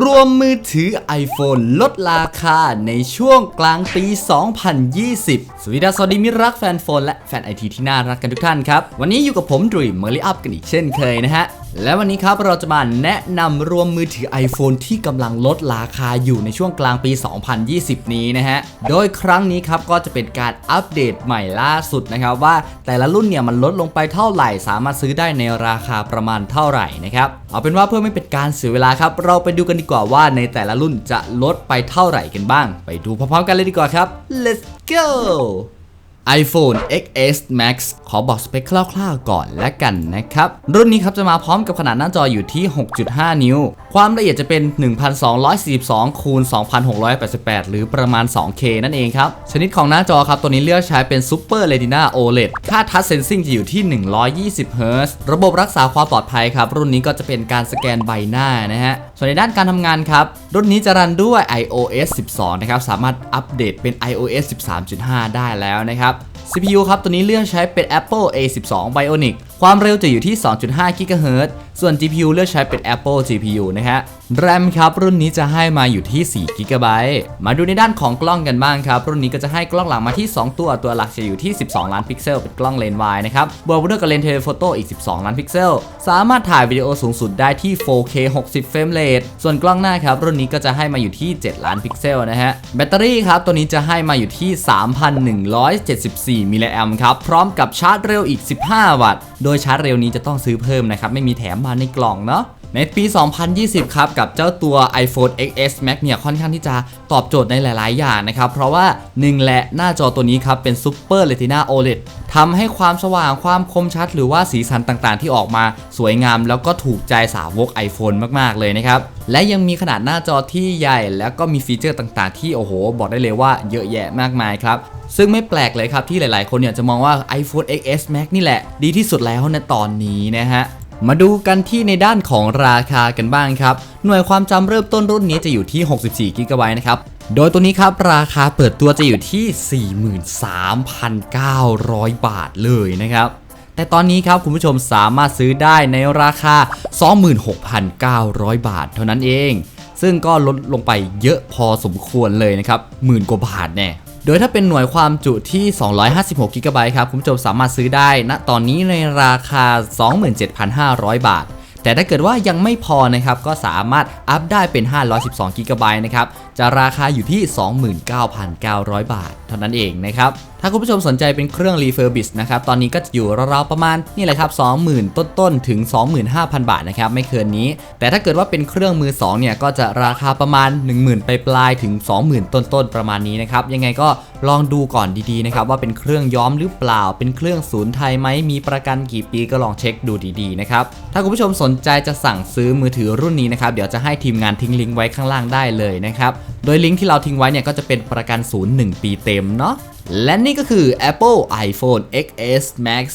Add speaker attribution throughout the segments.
Speaker 1: รวมมือถือ iPhone ลดราคาในช่วงกลางปี 2020 สวัสดีสวัสดีมิรักแฟนโฟนและแฟนไอทีที่น่ารักกันทุกท่านครับ วันนี้อยู่กับผมดรีมเมอร์ลี่อัพกันอีกเช่นเคยนะฮะ และวันนี้ครับเราจะมาแนะนำรวมมือถือ iPhone ที่กำลังลดราคาอยู่ในช่วงกลางปี 2020 นี้นะฮะ โดยครั้งนี้ครับก็จะเป็นการอัปเดตใหม่ล่าสุดนะครับ ว่าแต่ละรุ่นเนี่ยมันลดลงไปเท่าไหร่ สามารถซื้อได้ในราคาประมาณเท่าไหร่นะครับ เอาเป็นว่าเพื่อไม่เป็นการเสียเวลาครับ เราไปดูกันดีกว่าว่าในแต่ละรุ่นจะลดไปเท่าไหร่กันบ้าง ไปดูพร้อมๆกันเลยดีกว่าครับ let's go iPhone XS Max ขอบอกสเปคคร่าวๆก่อนและกันนะครับ รุ่นนี้ครับจะมาพร้อมกับขนาดหน้าจออยู่ที่ 6.5 นิ้ว ความละเอียดจะเป็น 1242คูณ2688 หรือประมาณ 2K นั่นเองครับ ชนิดของหน้าจอครับ ตัวนี้เลือกใช้เป็น Super Retina OLED ค่า Touch Sensing จะอยู่ที่ 120 Hz ระบบรักษาความปลอดภัยครับ รุ่นนี้ก็จะเป็นการสแกนใบหน้านะฮะส่วนในด้านการทำงานครับ รุ่นนี้จะรันด้วย iOS 12 นะครับสามารถอัปเดตเป็น iOS 13.5 ได้แล้วนะครับ CPU ครับตัวนี้เลือกใช้เป็น Apple A12 Bionic ความเร็วจะอยู่ที่ 2.5 GHz ส่วน GPU เลือกใช้เป็น Apple GPU นะฮะ RAM ครับ รุ่นนี้จะให้มาอยู่ที่ 4 GB มาดูในด้านของกล้องกันบ้างครับ รุ่นนี้ก็จะให้กล้องหลังมาที่ 2 ตัว ตัวหลักจะอยู่ที่ 12 ล้านพิกเซล เป็นกล้องเลนส์วายนะครับ บวกด้วยกับเลนส์เทเลโฟโต้อีก 12 ล้านพิกเซล สามารถถ่ายวิดีโอสูงสุดได้ที่ 4K 60 เฟรมเรท ส่วนกล้องหน้าครับ รุ่นนี้ก็จะให้มาอยู่ที่ 7 ล้านพิกเซลนะฮะ แบตเตอรี่ครับ ตัวนี้จะให้มาอยู่ที่ 3,174 มิลลิแอมป์ครับ พร้อมกับชาร์จเร็วอีก 15 วัตต์ โดยชาร์จเร็วนี้จะต้องซื้อเพิ่มนะครับ ไม่มีแถมมาในกล่องเนาะในปี 2020 ครับ กับเจ้าตัว iPhone XS Max เนี่ย ค่อนข้างที่จะตอบโจทย์ในหลาย ๆ อย่างนะครับ เพราะว่า 1 แหละหน้าจอตัวนี้ครับ เป็น Super Retina OLED ทำให้ความสว่างความคมชัด หรือว่าสีสันต่างๆ ที่ออกมาสวยงาม แล้วก็ถูกใจสาวก iPhone มาก ๆ เลยนะครับ และยังมีขนาดหน้าจอที่ใหญ่ แล้วก็มีฟีเจอร์ต่าง ๆ ที่โอ้โห บอกได้เลยว่าเยอะแยะมากมายครับ ซึ่งไม่แปลกเลยครับที่หลายๆ คนเนี่ยจะมองว่า iPhone XS Max นี่แหละ ดีที่สุดแล้วในตอนนี้นะฮะมาดูกันที่ในด้านของราคากันบ้างครับ หน่วยความจำเริ่มต้นรุ่นนี้จะอยู่ที่ 64 g b นะครับ โดยตัวนี้ครับ ราคาเปิดตัวจะอยู่ที่ 43,900 บาทเลยนะครับ แต่ตอนนี้ครับคุณผู้ชมสามารถซื้อได้ในราคา 26,900 บาทเท่านั้นเอง ซึ่งก็ลดลงไปเยอะพอสมควรเลยนะครับหมื่นกว่าบาทแน่ โดยถ้าเป็นหน่วยความจุที่ 256 g b ครับ คุณผู้ชมสามารถซื้อได้ณตอนนี้ในราคา 27,500 บาท แต่ถ้าเกิดว่ายังไม่พอนะครับ ก็สามารถอัพได้เป็น 512 g b นะครับ จะราคาอยู่ที่ 29,900 บาท เท่านั้นเองนะครับ ถ้าคุณผู้ชมสนใจเป็นเครื่อง refurbish นะครับ ตอนนี้ก็จะอยู่ราวๆประมาณนี่แหละครับ 20,000 ต้นๆ ถึง 25,000 บาทนะครับ ไม่เกินนี้ แต่ถ้าเกิดว่าเป็นเครื่องมือ 2 เนี่ย ก็จะราคาประมาณ 10,000 ไปปลายถึง 20,000 ต้นๆ ประมาณนี้นะครับ ยังไงก็ลองดูก่อนดีๆนะครับว่าเป็นเครื่องย้อมหรือเปล่า เป็นเครื่องศูนย์ไทยไหมมีประกันกี่ปีก็ลองเช็คดูดีๆนะครับ ถ้าคุณผู้ชมสนใจจะสั่งซื้อมือถือรุ่นนี้นะครับ เดี๋ยวจะให้ทีมงานทิ้งลิงก์ไว้ข้างล่างได้เลยนะครับ โดยลิงก์ที่เราทิ้งไว้เนี่ยก็จะเป็นประกันศูนย์1ปีเต็มเนาะและนี่ก็คือ Apple iPhone XS Max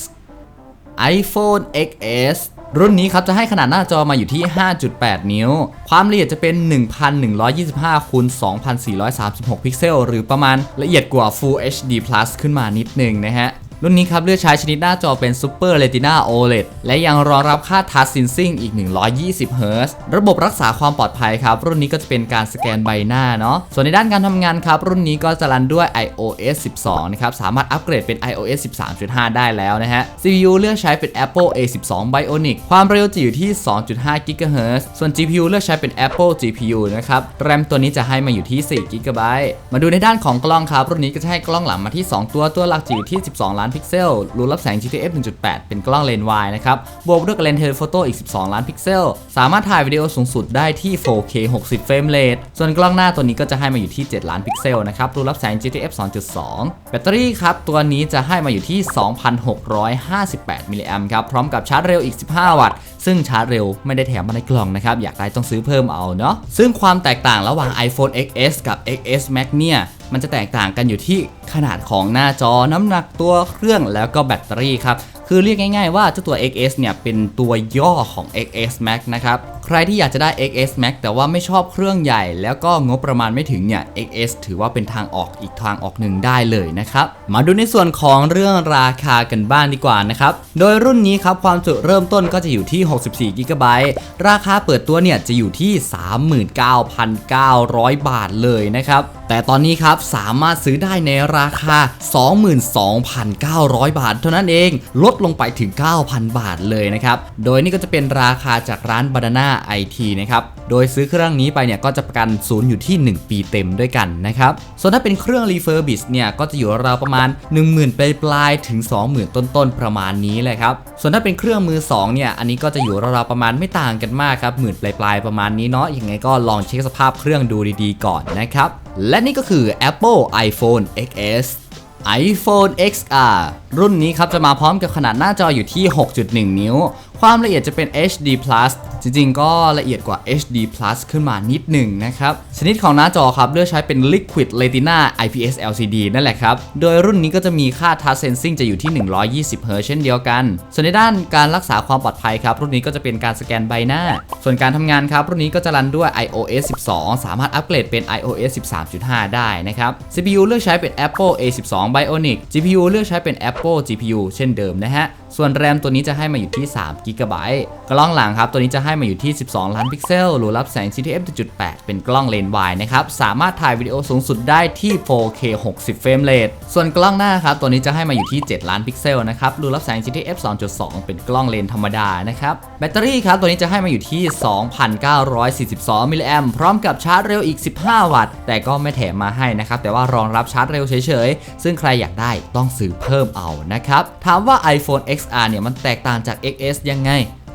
Speaker 1: iPhone XS รุ่นนี้ครับจะให้ขนาดหน้าจอมาอยู่ที่ 5.8 นิ้ว ความละเอียดจะเป็น 1125คูณ2436 พิกเซล หรือประมาณละเอียดกว่า Full HD Plus ขึ้นมานิดนึงนะฮะ รุ่นนี้ครับเลือกใช้ชนิดหน้าจอเป็น Super Retina OLED และยังรองรับค่า Touch Sensing อีก 120 Hz ระบบรักษาความปลอดภัยครับ รุ่นนี้ก็จะเป็นการสแกนใบหน้าเนาะส่วนในด้านการทำงานครับ รุ่นนี้ก็จะรันด้วย iOS 12 นะครับ สามารถอัปเกรดเป็น iOS 13.5 ได้แล้วนะฮะ CPU เลือกใช้เป็น Apple A12 Bionic ความเร็วจะอยู่ที่ 2.5 GHz ส่วน GPU เลือกใช้เป็น Apple GPU นะครับ RAM ตัวนี้จะให้มาอยู่ที่ 4 GB มาดูในด้านของกล้องครับรุ่นนี้ก็จะให้กล้องหลังมาที่ 2 ตัวตัวหลักจะอยู่ที่ 12ล้านานพิกเซล รูรับแสง GTF 1.8 เป็นกล้องเลนส์วายนะครับ บวกด้วยกับเลนส์เทเลโฟโต้อีก 12 ล้านพิกเซล สามารถถ่ายวิดีโอสูงสุดได้ที่ 4K 60 เฟรมเรท ส่วนกล้องหน้าตัวนี้ก็จะให้มาอยู่ที่ 7 ล้านพิกเซลนะครับ รูรับแสง GTF 2.2 แบตเตอรี่ครับ ตัวนี้จะให้มาอยู่ที่ 2,658 มิลลิแอมป์ครับ พร้อมกับชาร์จเร็วอีก 15 วัตต์ ซึ่งชาร์จเร็วไม่ได้แถมมาในกล่องนะครับ อยากได้ต้องซื้อเพิ่มเอาเนาะ ซึ่งความแตกต่างระหว่าง iPhone XS กับ XS Max เนี่ย มันจะแตกต่างกันอยู่ที่ขนาดของหน้าจอน้ำหนักตัวเครื่องแล้วก็แบตเตอรี่ครับ คือเรียกง่ายๆว่าเจ้าตัว XS เนี่ยเป็นตัวย่อของ XS Max นะครับ ใครที่อยากจะได้ XS Max แต่ว่าไม่ชอบเครื่องใหญ่ แล้วก็งบประมาณไม่ถึงเนี่ย XS ถือว่าเป็นทางออกอีกทางออกหนึ่งได้เลยนะครับ มาดูในส่วนของเรื่องราคากันบ้างดีกว่านะครับ โดยรุ่นนี้ครับความจุเริ่มต้นก็จะอยู่ที่ 64 g b ราคาเปิดตัวเนี่ยจะอยู่ที่ 39,900 บาทเลยนะครับ แต่ตอนนี้ครับสามารถซื้อได้ในราคา 22,900 บาท เท่านั้นเอง ลดลงไปถึง 9,000 บาทเลยนะครับ โดยนี่ก็จะเป็นราคาจากร้าน Banana IT นะครับ โดยซื้อเครื่องนี้ไปเนี่ยก็จะประกันศูนย์อยู่ที่ 1 ปีเต็มด้วยกันนะครับ ส่วนถ้าเป็นเครื่อง refurbish เนี่ยก็จะอยู่ราวประมาณ 10,000ปปลายถึง 20,000 ต้นๆ ประมาณนี้เลยครับ ส่วนถ้าเป็นเครื่องมือ 2 เนี่ย อันนี้ก็จะอยู่ราวๆประมาณไม่ต่างกันมากครับหมื่นปลายปลายๆ ประมาณนี้เนาะ ยังไงก็ลองเช็คสภาพเครื่องดูดีๆ ก่อนนะครับ และนี่ก็คือ Apple iPhone XS iPhone XR รุ่นนี้ครับจะมาพร้อมกับขนาดหน้าจออยู่ที่ 6.1 นิ้ว ความละเอียดจะเป็น HD Plus จริงๆ ก็ละเอียดกว่า HD Plus ขึ้นมานิดหนึ่งนะครับ ชนิดของหน้าจอครับเลือกใช้เป็น Liquid Retina IPS LCD นั่นแหละครับ โดยรุ่นนี้ก็จะมีค่า Touch Sensing จะอยู่ที่ 120 Hz เช่นเดียวกัน ส่วนในด้านการรักษาความปลอดภัยครับ รุ่นนี้ก็จะเป็นการสแกนใบหน้า ส่วนการทำงานครับ รุ่นนี้ก็จะรันด้วย iOS 12 สามารถอัปเกรดเป็น iOS 13.5 ได้นะครับ CPU เลือกใช้เป็น Apple A12 Bionic GPU เลือกใช้เป็น Apple GPU เช่นเดิมนะฮะ ส่วนแรมตัวนี้จะให้มาอยู่ที่ 3 g b กล้องหลังครับ ตัวนี้จะให้มาอยู่ที่ 12 ล้านพิกเซลหรือรับแสง CTF 1.8 เป็นกล้องเลนส์วายนะครับ สามารถถ่ายวิดีโอสูงสุดได้ที่ 4K 60 เฟรมเรทส่วนกล้องหน้าครับ ตัวนี้จะให้มาอยู่ที่ 7 ล้านพิกเซลนะครับหรือรับแสง CTF 2.2 เป็นกล้องเลนส์ธรรมดานะครับ แบตเตอรี่ครับ ตัวนี้จะให้มาอยู่ที่ 2,942 มิลลิแอมพร้อมกับชาร์จเร็วอีก 15 วัตต์ แต่ก็ไม่แถมมาให้นะครับ แต่ว่ารองรับชาร์จเร็วเฉยๆ ซึ่งใครอยากได้ต้องซื้อเพิ่มเอานะครับ ถามว่า iPhone XR เนี่ยมันแตกต่างจาก XS ยังไง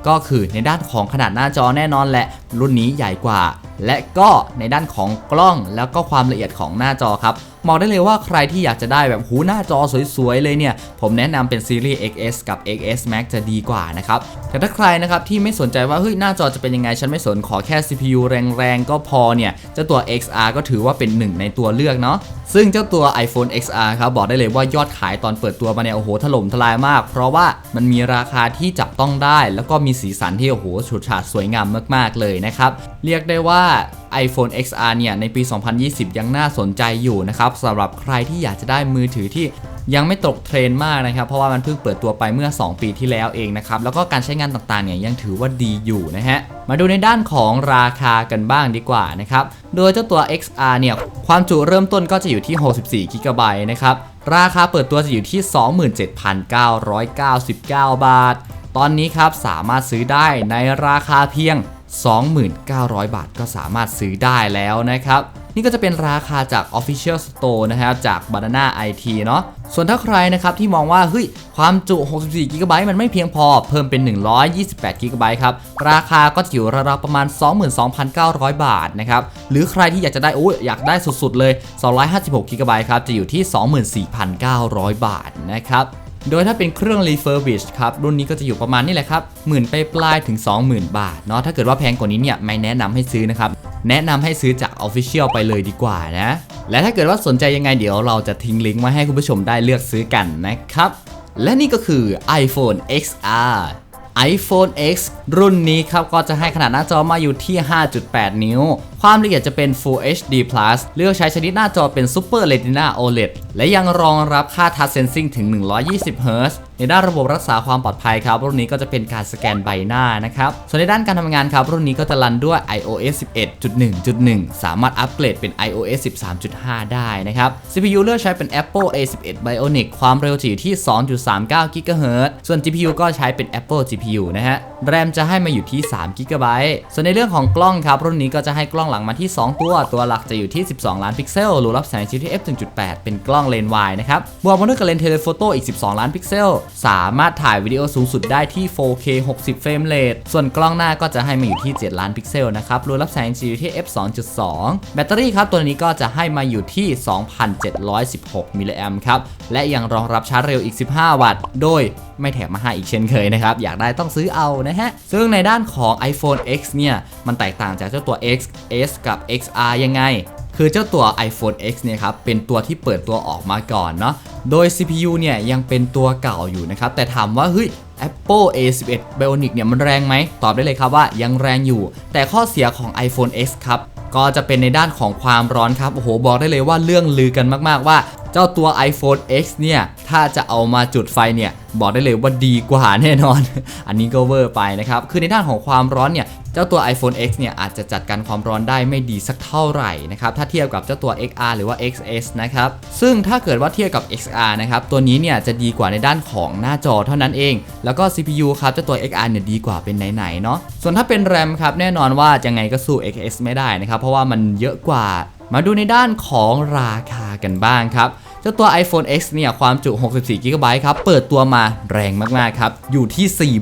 Speaker 1: ก็คือในด้านของขนาดหน้าจอแน่นอนแหละ รุ่นนี้ใหญ่กว่า และก็ในด้านของกล้องแล้วก็ความละเอียดของหน้าจอครับบอกได้เลยว่าใครที่อยากจะได้แบบหูหน้าจอสวยๆเลยเนี่ย ผมแนะนำเป็นซีรีส์ XS กับ XS Max จะดีกว่านะครับ แต่ถ้าใครนะครับที่ไม่สนใจว่าเฮ้ยหน้าจอจะเป็นยังไง ฉันไม่สนขอแค่ CPU แรงๆ ก็พอเนี่ยเจ้าตัว XR ก็ถือว่าเป็นหนึ่งในตัวเลือกเนาะ ซึ่งเจ้าตัว iPhone XR ครับบอกได้เลยว่ายอดขายตอนเปิดตัวมาเนี่ยโอ้โหถล่มทลายมาก เพราะว่ามันมีราคาที่จับต้องได้ แล้วก็มีสีสันที่โอ้โหฉูดฉาดสวยงามมาก ๆ เลยนะครับ เรียกได้ว่า iPhone XR เนี่ยในปี 2020 ยังน่าสนใจอยู่นะครับสำหรับใครที่อยากจะได้มือถือที่ยังไม่ตกเทรนมากนะครับ เพราะว่ามันเพิ่งเปิดตัวไปเมื่อ 2 ปีที่แล้วเองนะครับ แล้วก็การใช้งานต่างๆเนี่ยยังถือว่าดีอยู่นะฮะ มาดูในด้านของราคากันบ้างดีกว่านะครับ โดยเจ้าตัว XR เนี่ย ความจุเริ่มต้นก็จะอยู่ที่ 64 g b นะครับ ราคาเปิดตัวจะอยู่ที่ 27,999 บาท ตอนนี้ครับสามารถซื้อได้ในราคาเพียง 29,000บาทก็สามารถซื้อได้แล้วนะครับ นี่ก็จะเป็นราคาจาก Official Store นะครับจาก Banana IT เนาะส่วนถ้าใครนะครับที่มองว่าเฮ้ยความจุ 64 g b มันไม่เพียงพอเพิ่มเป็น 128 g b ครับราคาก็จะอยู่ราวๆประมาณ 22,900 บาทนะครับหรือใครที่อยากจะได้โอ้ยอยากได้สุดๆเลย 256 g b ครับจะอยู่ที่ 24,900 บาทนะครับ โดยถ้าเป็นเครื่อง refurbish ครับ รุ่นนี้ก็จะอยู่ประมาณนี่แหละครับหมื่นไปปลายถึง 20,000 บาทเนาะถ้าเกิดว่าแพงกว่านี้เนี่ยไม่แนะนำให้ซื้อนะครับ แนะนำให้ซื้อจาก Official ไปเลยดีกว่านะ และถ้าเกิดว่าสนใจยังไงเดี๋ยวเราจะทิ้งลิงก์ไว้ให้คุณผู้ชมได้เลือกซื้อกันนะครับและนี่ก็คือ iPhone XR iPhone X รุ่นนี้ครับก็จะให้ขนาดหน้าจอมาอยู่ที่ 5.8 นิ้ว ความละเอียดจะเป็น Full HD Plus เลือกใช้ชนิดหน้าจอเป็น Super Retina OLED และยังรองรับค่า Touch Sensing ถึง 120 Hz ในด้านระบบรักษาความปลอดภัยครับ รุ่นนี้ก็จะเป็นการสแกนใบหน้านะครับ ส่วนในด้านการทำงานครับรุ่นนี้ก็จะรันด้วย iOS 11.1.1 สามารถอัปเกรดเป็น iOS 13.5 ได้นะครับ CPU เลือกใช้เป็น Apple A11 Bionic ความเร็วจะอยู่ที่ 2.39 GHz ส่วน GPU ก็ใช้เป็น Apple GPU นะฮะ แรมจะให้มาอยู่ที่ 3 GB ส่วนในเรื่องของกล้องครับรุ่นนี้ก็จะให้กล้องหลังมาที่ 2 ตัว ตัวหลักจะอยู่ที่ 12 ล้านพิกเซลรูรับแสง GTF 1.8 เป็นกล้องเลนส์วายนะครับ บวกมาด้วยกับเลนส์เทเลโฟโต้อีก 12 ล้านพิกเซล สามารถถ่ายวิดีโอสูงสุดได้ที่ 4K 60 เฟรมเรท ส่วนกล้องหน้าก็จะให้มาอยู่ที่ 7 ล้านพิกเซลนะครับ รูรับแสง GTF 2.2 แบตเตอรี่ครับ ตัวนี้ก็จะให้มาอยู่ที่ 2,716 มิลลิแอมครับ และยังรองรับชาร์จเร็วอีก 15 วัตต์ โดยไม่แถมมาให้อีกเช่นเคยนะครับ อยากได้ต้องซื้อเอานะฮะ ซึ่งในด้านของ iPhone X เนี่ย มันแตกต่างจากเจ้าตัว X S กับ XR ยังไง คือเจ้าตัว iPhone X เนี่ยครับเป็นตัวที่เปิดตัวออกมาก่อนเนาะ โดย CPU เนี่ยยังเป็นตัวเก่าอยู่นะครับ แต่ถามว่าเฮ้ย Apple A11 Bionic เนี่ยมันแรงไหม ตอบได้เลยครับว่ายังแรงอยู่ แต่ข้อเสียของ iPhone X ครับก็จะเป็นในด้านของความร้อนครับ โอ้โห บอกได้เลยว่าเรื่องลือกันมาก ๆ ว่า เจ้าตัว iPhone X เนี่ย ถ้าจะเอามาจุดไฟเนี่ย บอกได้เลยว่าดีกว่าแน่นอน อันนี้ก็เวอร์ไปนะครับ คือในด้านของความร้อนเนี่ย เจ้าตัว iPhone X เนี่ยอาจจะจัดการความร้อนได้ไม่ดีสักเท่าไหร่นะครับถ้าเทียบกับเจ้าตัว XR หรือว่า XS นะครับซึ่งถ้าเกิดว่าเทียบกับ XR นะครับตัวนี้เนี่ยจะดีกว่าในด้านของหน้าจอเท่านั้นเอง แล้วก็ CPU ครับเจ้าตัว XR เนี่ยดีกว่าเป็นไหนๆเนาะส่วนถ้าเป็น RAM ครับแน่นอนว่ายังไงก็สู้ XS ไม่ได้นะครับเพราะว่ามันเยอะกว่า มาดูในด้านของราคากันบ้างครับ เจ้าตัว iPhone X เนี่ยความจุ 64 GB ครับ เปิดตัวมาแรงมากๆครับ อยู่ที่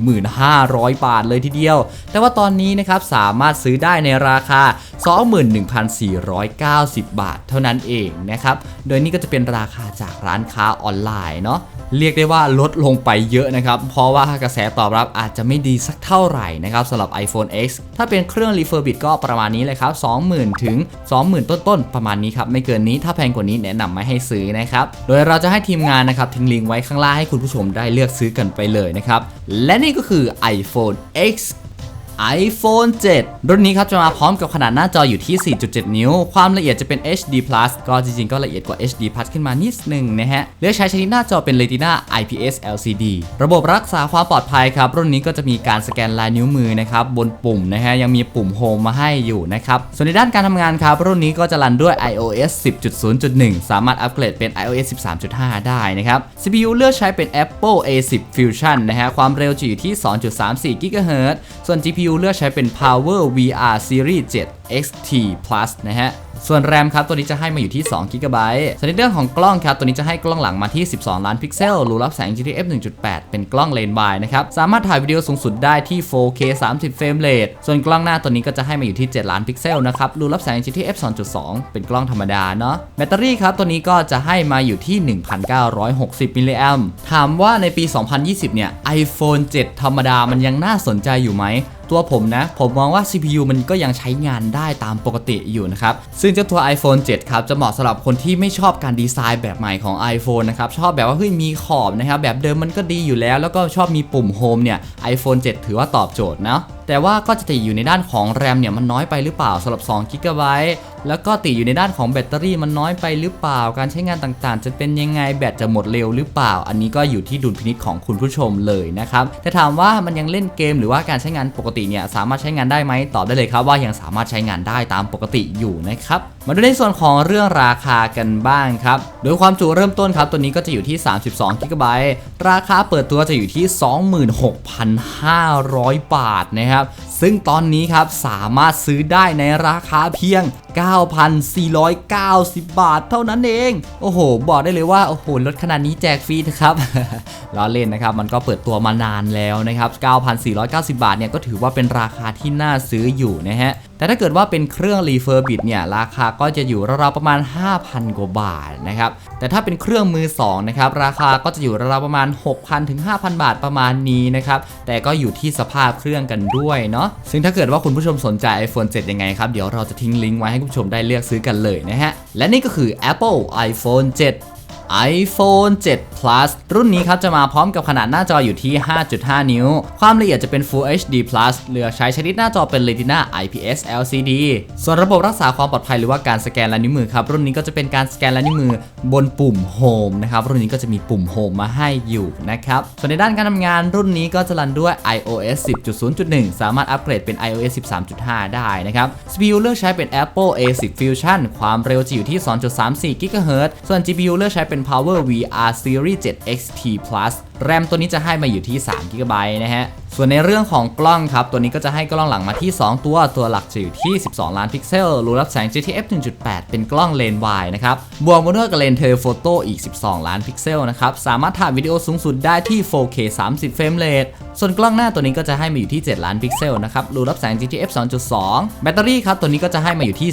Speaker 1: 4,500 บาทเลยทีเดียว แต่ว่าตอนนี้นะครับสามารถซื้อได้ในราคา 21,490 บาทเท่านั้นเองนะครับ โดยนี่ก็จะเป็นราคาจากร้านค้าออนไลน์เนาะ เรียกได้ว่าลดลงไปเยอะนะครับ เพราะว่ากระแสตอบรับอาจจะไม่ดีสักเท่าไหร่นะครับสำหรับ iPhone X ถ้าเป็นเครื่อง refurbish ก็ประมาณนี้เลยครับ 20,000 ถึง 20,000 ต้นๆ ประมาณนี้ครับ ไม่เกินนี้ถ้าแพงกว่านี้แนะนำไม่ให้ซื้อนะครับ โดยเราจะให้ทีมงานนะครับทิ้งลิงก์ไว้ข้างล่างให้คุณผู้ชมได้เลือกซื้อกันไปเลยนะครับ และนี่ก็คือ iPhone X iPhone 7 รุ่นนี้ครับจะมาพร้อมกับขนาดหน้าจออยู่ที่ 4.7 นิ้ว ความละเอียดจะเป็น HD Plus ก็จริงๆ ก็ละเอียดกว่า HD Plus ขึ้นมานิดนึงนะฮะ เลือกใช้ชนิดหน้าจอเป็น Retina IPS LCD ระบบรักษาความปลอดภัยครับ รุ่นนี้ก็จะมีการสแกนลายนิ้วมือนะครับบนปุ่มนะฮะยังมีปุ่ม Home มาให้อยู่นะครับ ส่วนในด้านการทำงานครับ รุ่นนี้ก็จะรันด้วย iOS 10.0.1 สามารถอัปเกรดเป็น iOS 13.5 ได้นะครับ CPU เลือกใช้เป็น Apple A10 Fusion นะฮะความเร็วจะอยู่ที่ 2.34 GHz ส่วน GPU เลือกใช้เป็น Power VR Series 7 XT Plus นะฮะ ส่วน RAM ครับ ตัวนี้จะให้มาอยู่ที่2 GB ส่วนในเรื่องของกล้องครับ ตัวนี้จะให้กล้องหลังมาที่ 12 ล้านพิกเซล รูรับแสง GTF 1.8 เป็นกล้องเลนส์วายนะครับ สามารถถ่ายวิดีโอสูงสุดได้ที่ 4K 30 เฟรมเรท ส่วนกล้องหน้าตัวนี้ก็จะให้มาอยู่ที่ 7 ล้านพิกเซลนะครับ รูรับแสง GTF 2.2 เป็นกล้องธรรมดาเนาะ แบตเตอรี่ครับ ตัวนี้ก็จะให้มาอยู่ที่ 1,960 มิลลิแอมถามว่าในปี 2020 เนี่ย iPhone 7 ธรรมดามันยังน่าสนใจอยู่ไหม ตัวผมนะ ผมมองว่า CPU มันก็ยังใช้งานได้ตามปกติอยู่นะครับ ซึ่งเจ้าตัว iPhone 7 ครับจะเหมาะสำหรับคนที่ไม่ชอบการดีไซน์แบบใหม่ของ iPhone นะครับ ชอบแบบว่าเฮ้ยมีขอบนะครับ แบบเดิมมันก็ดีอยู่แล้ว แล้วก็ชอบมีปุ่ม Home เนี่ย iPhone 7 ถือว่าตอบโจทย์นะ แต่ว่าก็จะติดอยู่ในด้านของ RAM เนี่ยมันน้อยไปหรือเปล่าสำหรับ2 g b แล้วก็ติดอยู่ในด้านของแบตเตอรี่มันน้อยไปหรือเปล่า การใช้งานต่างๆ จะเป็นยังไงแบตจะหมดเร็วหรือเปล่า อันนี้ก็อยู่ที่ดุลพินิจของคุณผู้ชมเลยนะครับแต่ถามว่ามันยังเล่นเกมหรือว่าการใช้งานปกติเนี่ยสามารถใช้งานได้ไหมตอบได้เลยครับว่ายังสามารถใช้งานได้ตามปกติอยู่นะครับมาดูในส่วนของเรื่องราคากันบ้างครับโดยความจุเริ่มต้นครับตัวนี้ก็จะอยู่ที่ 32 g b ราคาเปิดตัวจะอยู่ที่ 26,500 บาทนะครับ Allora, ซึ่งตอนนี้ครับสามารถซื้อได้ในราคาเพียง 9,490 บาทเท่านั้นเอง โอ้โห บอกได้เลยว่า โอ้โหลดขนาดนี้แจกฟรีนะครับ ล้อเล่นนะครับ มันก็เปิดตัวมานานแล้วนะครับ 9,490 บาทเนี่ยก็ถือว่าเป็นราคาที่น่าซื้ออยู่นะฮะแต่ถ้าเกิดว่าเป็นเครื่องรีเฟอร์บิดเนี่ยราคาก็จะอยู่ราวๆประมาณ 5,000 กว่าบาทนะครับแต่ถ้าเป็นเครื่องมือ2นะครับราคาก็จะอยู่ราวๆประมาณ 6,000ถึง5,000 บาทประมาณนี้นะครับแต่ก็อยู่ที่สภาพเครื่องกันด้วยเนาะซึ่งถ้าเกิดว่าคุณผู้ชมสนใจ iPhone 7 ยังไงครับ เดี๋ยวเราจะทิ้งลิงก์ไว้ให้คุณผู้ชมได้เลือกซื้อกันเลยนะฮะ และนี่ก็คือ Apple iPhone 7 iPhone 7 Plus รุ่นนี้ครับจะมาพร้อมกับขนาดหน้าจออยู่ที่ 5.5 นิ้ว ความละเอียดจะเป็น Full HD Plus เลือกใช้ชนิดหน้าจอเป็น Retina IPS LCD ส่วนระบบรักษาความปลอดภัยหรือว่าการสแกนลายนิ้วมือครับ รุ่นนี้ก็จะเป็นการสแกนลายนิ้วมือบนปุ่ม Home นะครับ รุ่นนี้ก็จะมีปุ่ม Home มาให้อยู่นะครับ ส่วนในด้านการทำงานรุ่นนี้ก็จะรันด้วย iOS 10.0.1 สามารถอัปเกรดเป็น iOS 13.5 ได้นะครับ CPU เลือกใช้เป็น Apple A10 Fusion ความเร็วจะอยู่ที่ 2.34 GHz ส่วน GPU เลือกใช้เป็น Power VR Series 7 XT Plus แรมตัวนี้จะให้มาอยู่ที่ 3 GB นะฮะ ส่วนในเรื่องของกล้องครับ ตัวนี้ก็จะให้กล้องหลังมาที่ 2 ตัว ตัวหลักจะอยู่ที่ 12 ล้านพิกเซล รูรับแสง GTF 1.8 เป็นกล้องเลนส์วายนะครับ บวกมาด้วยกับเลนส์เทเลโฟโต้อีก 12 ล้านพิกเซลนะครับ สามารถถ่ายวิดีโอสูงสุดได้ที่ 4K 30 เฟรมเรท ส่วนกล้องหน้าตัวนี้ก็จะให้มาอยู่ที่ 7 ล้านพิกเซลนะครับ รูรับแสง GTF 2.2 แบตเตอรี่ครับ ตัวนี้ก็จะให้มาอยู่ที่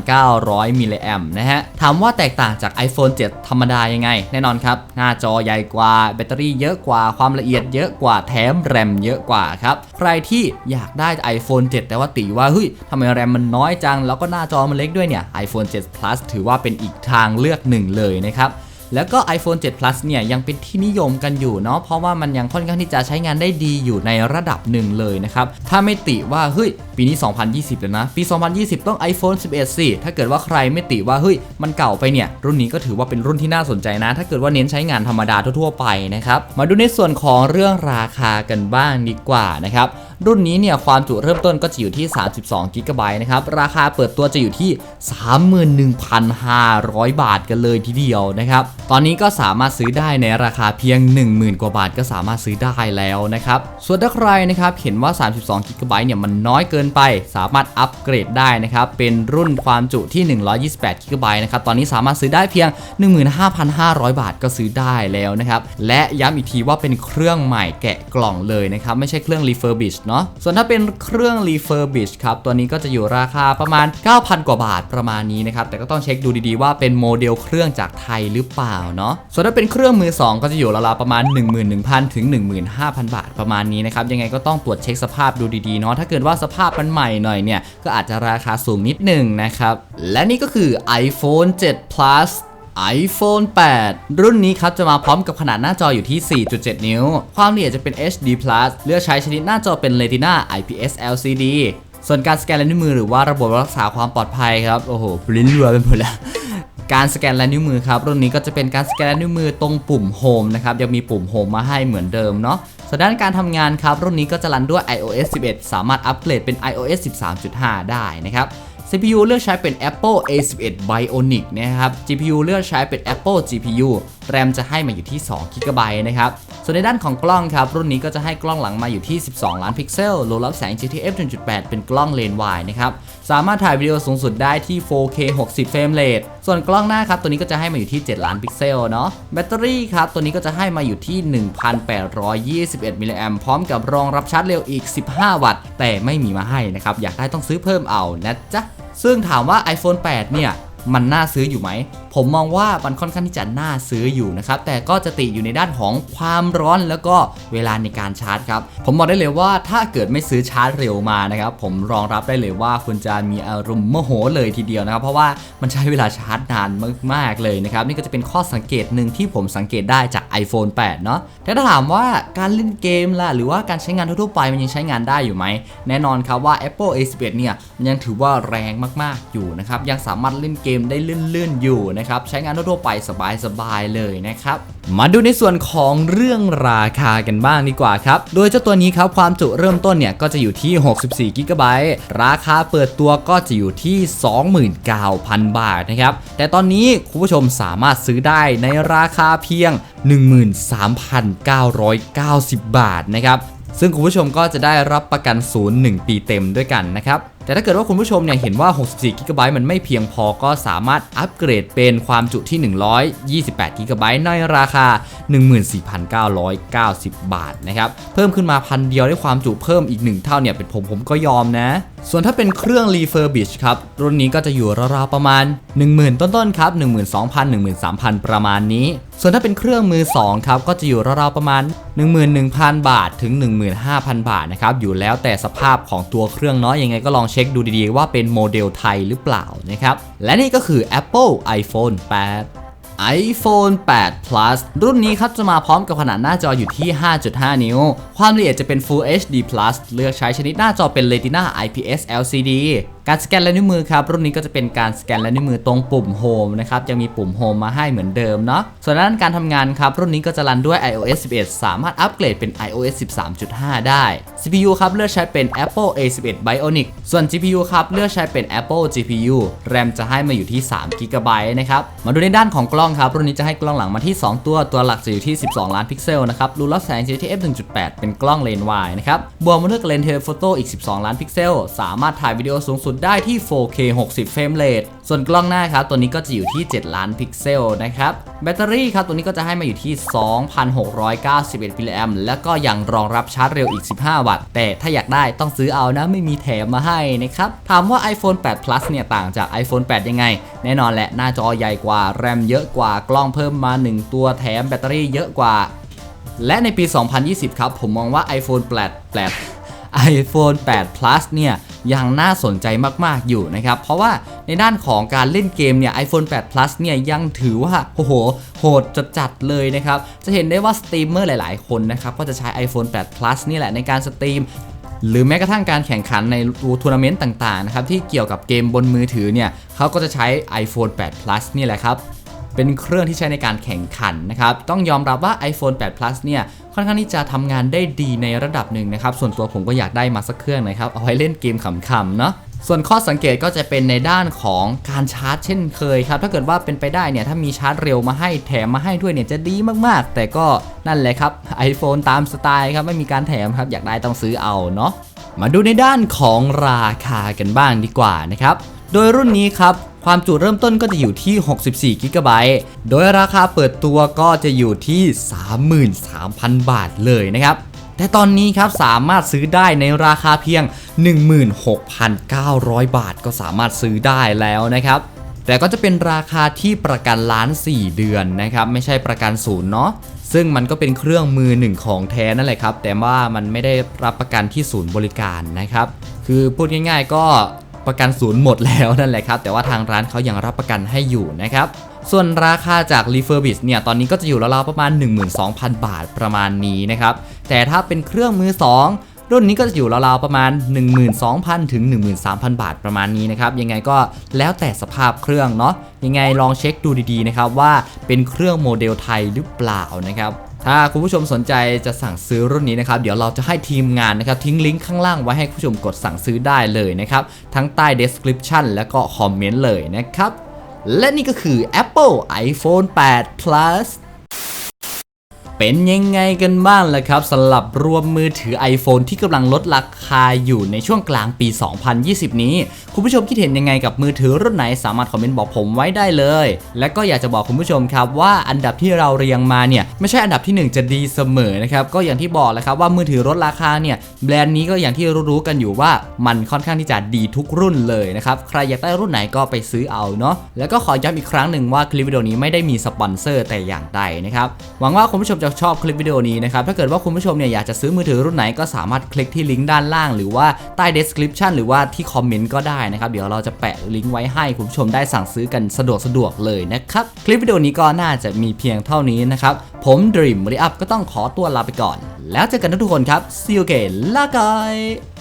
Speaker 1: 2,900 มิลลิแอมนะฮะ ถามว่าแตกต่างจาก iPhone 7 ธรรมดายังไง แน่นอนครับ หน้าจอใหญ่กว่า แบตเตอรี่เยอะกว่า ความละเอียดเยอะกว่า แถมแรมเยอะกว่าครับ ใครที่อยากได้ iPhone 7 แต่ว่าติว่าเฮ้ยทำไมแรมมันน้อยจัง แล้วก็หน้าจอมันเล็กด้วยเนี่ย iPhone 7 Plus ถือว่าเป็นอีกทางเลือกหนึ่งเลยนะครับ แล้วก็ iPhone 7 Plus เนี่ยยังเป็นที่นิยมกันอยู่เนาะเพราะว่ามันยังค่อนข้างที่จะใช้งานได้ดีอยู่ในระดับหนึ่งเลยนะครับ ถ้าไม่ติว่าเฮ้ยปีนี้ 2020 แล้วนะ ปี 2020 ต้อง iPhone 11 สิ ถ้าเกิดว่าใครไม่ติว่าเฮ้ยมันเก่าไปเนี่ย รุ่นนี้ก็ถือว่าเป็นรุ่นที่น่าสนใจนะ ถ้าเกิดว่าเน้นใช้งานธรรมดาทั่วๆไปนะครับมาดูในส่วนของเรื่องราคากันบ้างดีกว่านะครับ รุ่นนี้เนี่ยความจุเริ่มต้นก็จะอยู่ที่ 32 g b นะครับ ราคาเปิดตัวจะอยู่ที่ 31,500 บาทกันเลยทีเดียวนะครับ ตอนนี้ก็สามารถซื้อได้ในราคาเพียง 10,000 กว่าบาทก็สามารถซื้อได้แล้วนะครับ ส่วนถ้าใครนะครับเห็นว่า 32 g b เนี่ยมันน้อยเกินไป สามารถอัปเกรดได้นะครับ เป็นรุ่นความจุที่ 128 g b นะครับ ตอนนี้สามารถซื้อได้เพียง 15,500 บาทก็ซื้อได้แล้วนะครับ และย้ำอีกทีว่าเป็นเครื่องใหม่แกะกล่องเลยนะครับ ไม่ใช่เครื่อง refurbish เนาะส่วนถ้าเป็นเครื่อง refurbish ครับ ตัวนี้ก็จะอยู่ราคาประมาณ 9,000 กว่าบาทประมาณนี้นะครับ แต่ก็ต้องเช็คดูดีๆว่าเป็นโมเดลเครื่องจากไทยหรือเปล่าเนาะส่วนถ้าเป็นเครื่องมือ 2 ก็จะอยู่ราวๆประมาณ 11,000 ถึง 15,000 บาทประมาณนี้นะครับยังไงก็ต้องตรวจเช็คสภาพดูดีๆเนาะถ้าเกิดว่าสภาพมันใหม่หน่อยเนี่ยก็อาจจะราคาสูงนิดหนึ่งนะครับและนี่ก็คือ iPhone 7 Plus iPhone 8 รุ่นนี้ครับจะมาพร้อมกับขนาดหน้าจออยู่ที่ 4.7 นิ้ว ความละเอียดจะเป็น HD+ เลือกใช้ชนิดหน้าจอเป็น Retina IPS LCD ส่วนการสแกนลายนิ้วมือหรือว่าระบบรักษาความปลอดภัยครับ โอ้โหปลิ้นรัวไปหมดแล้วการสแกนลายนิ้วมือครับ รุ่นนี้ก็จะเป็นการสแกนลายนิ้วมือตรงปุ่ม Home นะครับ ยังมีปุ่ม Home มาให้เหมือนเดิมเนาะส่วนด้านการทำงานครับ รุ่นนี้ก็จะรันด้วย iOS 11 สามารถอัปเกรดเป็น iOS 13.5 ได้นะครับ CPU เลือกใช้เป็น Apple A11 Bionic นะครับ GPU เลือกใช้เป็น Apple GPU RAM จะให้มาอยู่ที่2 GB นะครับ ส่วนในด้านของกล้องครับ รุ่นนี้ก็จะให้กล้องหลังมาอยู่ที่ 12 ล้านพิกเซลโลรับแสง GTF 1.8 เป็นกล้องเลนส์วายนะครับ สามารถถ่ายวิดีโอสูงสุดได้ที่ 4K 60 เฟรมเรท ส่วนกล้องหน้าครับ ตัวนี้ก็จะให้มาอยู่ที่ 7 ล้านพิกเซลเนาะ แบตเตอรี่ครับ ตัวนี้ก็จะให้มาอยู่ที่ 1,821 มิลลิแอมพร้อมกับรองรับชาร์จเร็วอีก 15 วัตต์ แต่ไม่มีมาให้นะครับ อยากได้ต้องซื้อเพิ่มเอานะจ๊ะ ซึ่งถามว่า iPhone 8 เนี่ย มันน่าซื้ออยู่ไหม ผมมองว่ามันค่อนข้างที่จะน่าซื้ออยู่นะครับ แต่ก็จะติอยู่ในด้านของความร้อนแล้วก็เวลาในการชาร์จครับ ผมบอกได้เลยว่าถ้าเกิดไม่ซื้อชาร์จเร็วมานะครับ ผมรองรับได้เลยว่าคุณจะมีอารมณ์โมโหเลยทีเดียวนะครับ เพราะว่ามันใช้เวลาชาร์จนานมากๆเลยนะครับ นี่ก็จะเป็นข้อสังเกตหนึ่งที่ผมสังเกตได้จาก iPhone 8 เนาะแต่ถ้าถามว่าการเล่นเกมล่ะหรือว่าการใช้งานทั่วๆไปมันยังใช้งานได้อยู่ไหมแน่นอนครับว่า Apple A11 เนี่ยมันยังถือว่าแรงมากๆอยู่นะครับยังสามารถเล่นเกมได้ลื่นๆอยู่นะครับใช้งานทั่วๆไปสบายๆเลยนะครับมาดูในส่วนของเรื่องราคากันบ้างดีกว่าครับ โดยเจ้าตัวนี้ครับความจุเริ่มต้นเนี่ยก็จะอยู่ที่ 64 g b ราคาเปิดตัวก็จะอยู่ที่ 29,000 บาทนะครับ แต่ตอนนี้คุณผู้ชมสามารถซื้อได้ในราคาเพียง 13,990 บาทนะครับ ซึ่งคุณผู้ชมก็จะได้รับประกันศูนย์1ปีเต็มด้วยกันนะครับ แต่ถ้าเกิดว่าคุณผู้ชมเนี่ยเห็นว่า 64 g b มันไม่เพียงพอก็สามารถอัปเกรดเป็นความจุที่ 128 g b ในราคา 14,990 บาทนะครับ เพิ่มขึ้นมาพันเดียวได้ความจุเพิ่มอีก 1 เท่าเนี่ยเป็นผมผมก็ยอมนะ ส่วนถ้าเป็นเครื่อง refurbish ครับ รุ่นนี้ก็จะอยู่ราวๆประมาณ 10,000 ต้นๆครับ 12,000 13,000 ประมาณนี้ ส่วนถ้าเป็นเครื่องมือ 2 ครับ ก็จะอยู่ราวๆประมาณ 11,000 บาทถึง 15,000 บาทนะครับ อยู่แล้วแต่สภาพของตัวเครื่องเนาะยังไงก็ลองเช็คดูดีๆ ว่าเป็นโมเดลไทยหรือเปล่านะครับ และนี่ก็คือ Apple iPhone 8 iPhone 8 Plus รุ่นนี้ครับจะมาพร้อมกับขนาดหน้าจออยู่ที่ 5.5 นิ้ว ความละเอียดจะเป็น Full HD Plus เลือกใช้ชนิดหน้าจอเป็น Retina IPS LCD การสแกนลายนิ้วมือครับรุ่นนี้ก็จะเป็นการสแกนลายนิ้วมือตรงปุ่ม Home นะครับยังมีปุ่ม Home มาให้เหมือนเดิมเนาะส่วนด้านการทำงานครับรุ่นนี้ก็จะรันด้วย iOS 11 สามารถอัปเกรดเป็น iOS 13.5 ได้ CPU ครับเลือกใช้เป็น Apple A11 Bionic ส่วน GPU ครับเลือกใช้เป็น Apple GPU RAM จะให้มาอยู่ที่3 GB นะครับมาดูในด้านของกล้องครับรุ่นนี้จะให้กล้องหลังมาที่ 2 ตัวตัวหลักจะอยู่ที่ 12 ล้านพิกเซลนะครับรูรับแสง GTF 1.8 เป็นกล้องเลนส์วายนะครับบวกมาด้วยเลนส์เทเลโฟโต้อีก 12 ล้านพิกเซล สามารถถ่ายวิดีโอสูงสุดได้ที่ 4K 60 เฟรมเรทส่วนกล้องหน้าครับตัวนี้ก็จะอยู่ที่ 7 ล้านพิกเซลนะครับแบตเตอรี่ครับตัวนี้ก็จะให้มาอยู่ที่ 2,691มิลลิแอมแล้วก็ยังรองรับชาร์จเร็วอีก 15 วัตต์ แต่ถ้าอยากได้ต้องซื้อเอานะไม่มีแถมมาให้นะครับถามว่า iPhone 8 Plus เนี่ยต่างจาก iPhone 8 ยังไง แน่นอนแหละหน้าจอใหญ่กว่าแรมเยอะกว่ากล้องเพิ่มมา 1 ตัวแถมแบตเตอรี่เยอะกว่า และในปี 2020 ครับผมมองว่า iPhone 8 8 iPhone 8 Plus เนี่ยยังน่าสนใจมากๆอยู่นะครับ เพราะว่าในด้านของการเล่นเกมเนี่ย iPhone 8 Plus เนี่ยยังถือว่าโอ้โหโหดจัดๆเลยนะครับ จะเห็นได้ว่าสตรีมเมอร์หลายๆ คนนะครับก็จะใช้ iPhone 8 Plus นี่แหละในการสตรีมหรือแม้กระทั่งการแข่งขันในทัวร์นาเมนต์ต่างๆนะครับที่เกี่ยวกับเกมบนมือถือเนี่ยเขาก็จะใช้ iPhone 8 Plus นี่แหละครับ เป็นเครื่องที่ใช้ในการแข่งขันนะครับ ต้องยอมรับว่า iPhone 8 Plus เนี่ยค่อนข้างที่จะทำงานได้ดีในระดับหนึ่งนะครับ ส่วนตัวผมก็อยากได้มาสักเครื่องนะครับ เอาไว้เล่นเกมขำๆเนาะส่วนข้อสังเกตก็จะเป็นในด้านของการชาร์จเช่นเคยครับ ถ้าเกิดว่าเป็นไปได้เนี่ย ถ้ามีชาร์จเร็วมาให้แถมมาให้ด้วยเนี่ยจะดีมากๆ แต่ก็นั่นแหละครับ iPhone ตามสไตล์ครับ ไม่มีการแถมครับ อยากได้ต้องซื้อเอาเนาะมาดูในด้านของราคากันบ้างดีกว่านะครับ โดยรุ่นนี้ครับ ความจุเริ่มต้นก็จะอยู่ที่ 64 g b โดยราคาเปิดตัวก็จะอยู่ที่ 33,000 บาทเลยนะครับ แต่ตอนนี้ครับสามารถซื้อได้ในราคาเพียง 16,900 บาทก็สามารถซื้อได้แล้วนะครับ แต่ก็จะเป็นราคาที่ประกันล้าน 4 เดือนนะครับ ไม่ใช่ประกันศูนย์เนาะซึ่งมันก็เป็นเครื่องมือหนึ่งของแท้นั่นแหละครับ แต่ว่ามันไม่ได้รับประกันที่ศูนย์บริการนะครับ คือพูดง่าย ๆ ก็ ประกันศูนย์หมดแล้วนั่นแหละครับ แต่ว่าทางร้านเขายังรับประกันให้อยู่นะครับส่วนราคาจาก Refurbish เนี่ย ตอนนี้ก็จะอยู่ราวๆประมาณ 12,000 บาทประมาณนี้นะครับ แต่ถ้าเป็นเครื่องมือ 2 รุ่นนี้ก็จะอยู่ราวๆประมาณ 12,000 ถึง 13,000 บาทประมาณนี้นะครับ ยังไงก็แล้วแต่สภาพเครื่องเนาะ ยังไงลองเช็คดูดีๆนะครับว่าเป็นเครื่องโมเดลไทยหรือเปล่านะครับ ถ้าคุณผู้ชมสนใจจะสั่งซื้อรุ่นนี้นะครับ เดี๋ยวเราจะให้ทีมงานนะครับ ทิ้งลิงก์ข้างล่างไว้ให้คุณผู้ชมกดสั่งซื้อได้เลยนะครับ ทั้งใต้ description แล้วก็คอมเมนต์เลยนะครับ และนี่ก็คือ Apple iPhone 8 Plus เป็นยังไงกันบ้างล่ะครับสำหรับรวมมือถือ iPhone ที่กำลังลดราคาอยู่ในช่วงกลางปี 2020 นี้ คุณผู้ชมคิดเห็นยังไงกับมือถือรุ่นไหนสามารถคอมเมนต์บอกผมไว้ได้เลย และก็อยากจะบอกคุณผู้ชมครับว่าอันดับที่เราเรียงมาเนี่ยไม่ใช่อันดับทีหนึ่1 จะดีเสมอนะครับก็อย่างที่บอกแหละครับว่ามือถือลดราคาเนี่ยแบรนด์นี้ก็อย่างที่รู้ๆกันอยู่ว่ามันค่อนข้างที่จะดีทุกรุ่นเลยนะครับใครอยากได้รุ่นไหนก็ไปซื้อเอาเนาะแล้วก็ขอย้ำอีกครั้งหนึ่งว่าคลิปวิดีโอนี้ไม่ได้มีสปอนเซอร์แต่อย่างใดนะครับหวังว่าคุณผู้ชมจะชอบคลิปวิดีโอนี้นะครับถ้าเกิดว่าคุณผู้ชมเนี่ยอยากจะซื้อมือถือรุ่นไหนก็สามารถคลิกที่ลิงก์ด้านล่าง หรือว่าใต้ description หรือว่าที่คอมเมนต์ก็ได้นะครับเดี๋ยวเราจะแปะลิงก์ไว้ให้คุณผู้ชมได้สั่งซื้อกันสะดวกสะดวกเลยนะครับคลิปวิดีโอนี้ก็น่าจะมีเพียงเท่านี้นะครับผม Dream ม r ริอัพก็ต้องขอตัวลาไปก่อน แล้วเจอกันทุกคนครับ see you again ลาก่อย